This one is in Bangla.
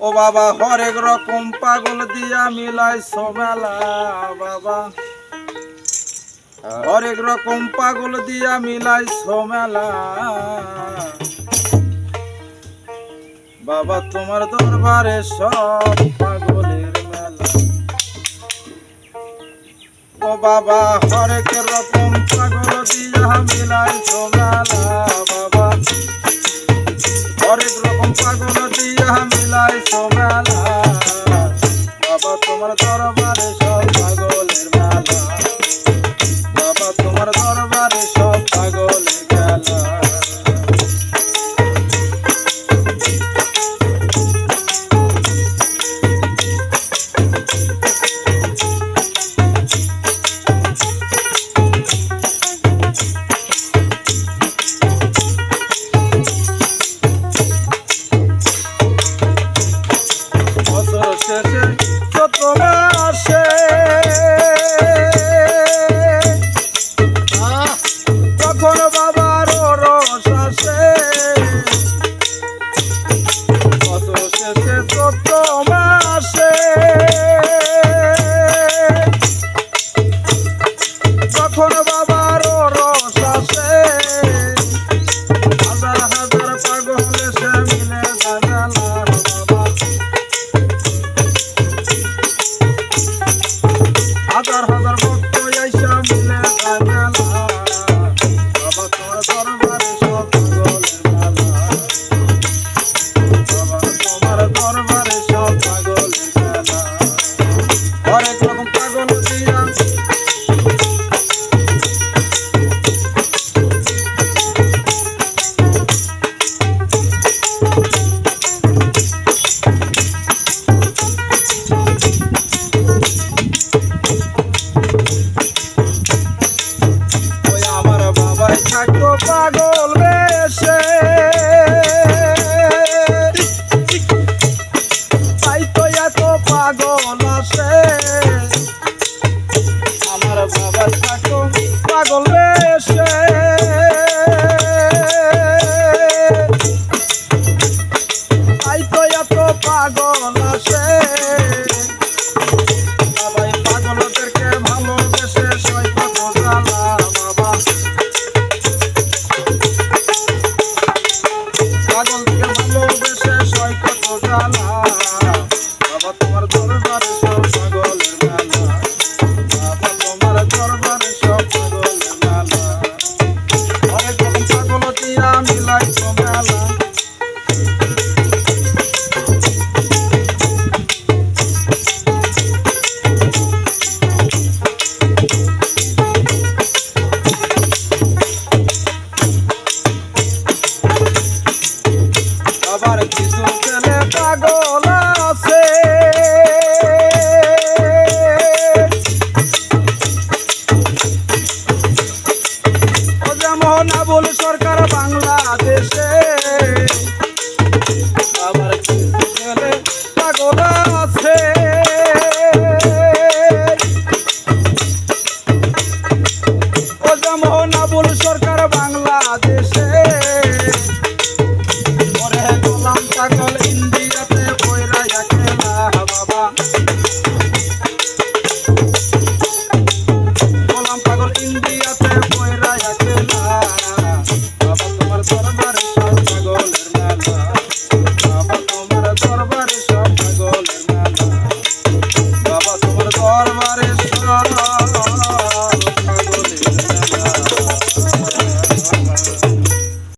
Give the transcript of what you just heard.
ও বাবা, হরেক রকম পাগল দিয়া মিলাই সোমেলা, বাবা। হরেক রকম পাগল দিয়া মিলাই সমেলা। বাবা, তোমার দরবারে সব পাগলের মেলা। ও বাবা, হরেক রকম দিয়া সোমেলা বাবা তোমার দরবারে বছর শেষে প্রথমে আসে। Bye-bye. না বল সরকার বাংলাদেশে। But I'm